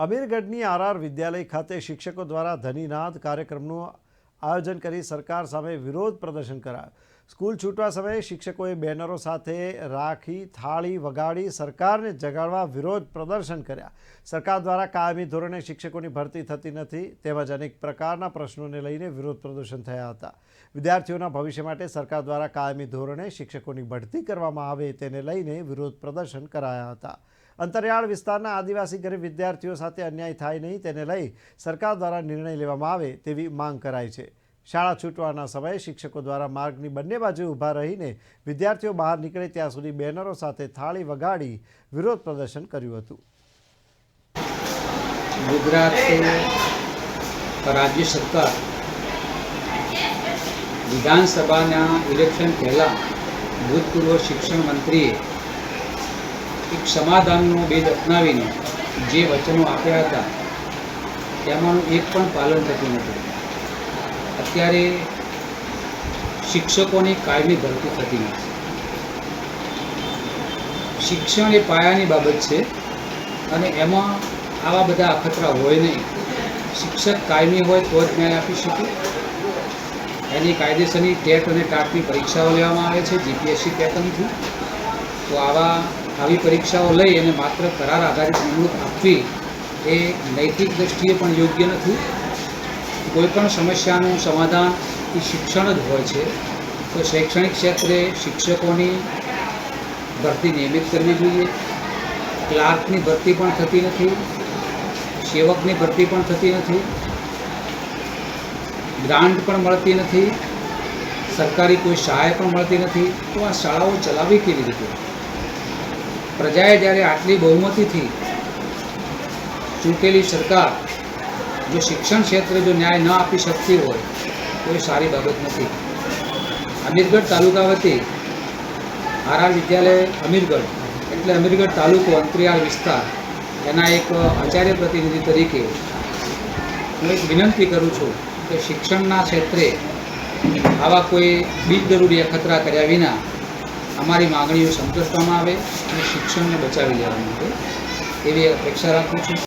અમીરગઢની RR વિદ્યાલય ખાતે શિક્ષકો દ્વારા ધનીનાદ કાર્યક્રમનું આયોજન કરી સરકાર સામે વિરોધ પ્રદર્શન કરાયું. સ્કૂલ છૂટવા સમયે શિક્ષકોએ બેનરો સાથે રાખી થાળી વગાડી સરકારને જગાડવા વિરોધ પ્રદર્શન કર્યા. સરકાર દ્વારા કાયમી ધોરણે શિક્ષકોની ભરતી થતી નથી તેમજ અનેક પ્રકારના પ્રશ્નોને લઈને વિરોધ પ્રદર્શન થયા હતા. વિદ્યાર્થીઓના ભવિષ્ય માટે સરકાર દ્વારા કાયમી ધોરણે શિક્ષકોની ભરતી કરવામાં આવે તેને લઈને વિરોધ પ્રદર્શન કરાયા હતા. અંતરિયાળ વિસ્તારના આદિવાસી ગરીબ વિદ્યાર્થીઓ સાથે અન્યાય થાય નહીં તેને લઈ સરકાર દ્વારા નિર્ણય લેવામાં આવે તેવી માંગ કરાઈ છે. શાળા છૂટવાના સમયે શિક્ષકો દ્વારા માર્ગની બંને બાજુ ઊભા રહીને વિદ્યાર્થીઓ બહાર નીકળે ત્યાં સુધી બેનરો સાથે થાળી વગાડી વિરોધ પ્રદર્શન કર્યું હતું. ગુજરાત રાજ્ય સરકાર વિધાનસભાના ઇલેક્શન પહેલાં ભૂતપૂર્વ શિક્ષણ મંત્રીએ એક સમાધાનનો ભેદ અપનાવીને જે વચનો આપ્યા હતા, તેમાંનું એક પણ પાલન થતું નથી અત્યારે શિક્ષકોની કાયમી ભરતી થતી નથી. શિક્ષણ એ પાયાની બાબત છે અને એમાં આવા બધા અખતરા હોય નહીં. શિક્ષક કાયમી હોય તો જ ન્યાય આપી શકે. એની કાયદેસરની ટેટ અને ટાટની પરીક્ષાઓ લેવામાં આવે છે, જીપીએસસી પેટર્નથી તો આવા આવી પરીક્ષાઓ લઈ અને માત્ર કરાર આધારિત નિમણૂક આપવી એ નૈતિક દ્રષ્ટિએ પણ યોગ્ય નથી. કોઈ પણ સમસ્યાનું સમાધાન એ શિક્ષણ જ હોય છે. તો શૈક્ષણિક ક્ષેત્રે શિક્ષકોની ભરતી નિયમિત કરવી જોઈએ. ક્લાર્કની ભરતી પણ થતી નથી. સેવકની ભરતી પણ થતી નથી. ગ્રાન્ટ પણ મળતી નથી. સરકારી કોઈ સહાય પણ મળતી નથી. તો આ શાળાઓ ચલાવી કેવી રીતે? પ્રજાએ જ્યારે આટલી બહુમતીથી ચૂંટેલી સરકાર, જો શિક્ષણ ક્ષેત્રે જો ન્યાય ન આપી શકતી હોય, તો એ સારી બાબત નથી. અમીરગઢ તાલુકા વતી આરા વિદ્યાલય અમીરગઢ, એટલે અમીરગઢ તાલુકો અંતરિયાળ વિસ્તાર, એના એક આચાર્ય પ્રતિનિધિ તરીકે હું એક વિનંતી કરું છું કે શિક્ષણના ક્ષેત્રે આવા કોઈ બિનજરૂરી અખતરા કર્યા વિના અમારી માગણીઓ સંતોષવામાં આવે અને શિક્ષણને બચાવી લેવામાં આવે એવી અપેક્ષા રાખું છું.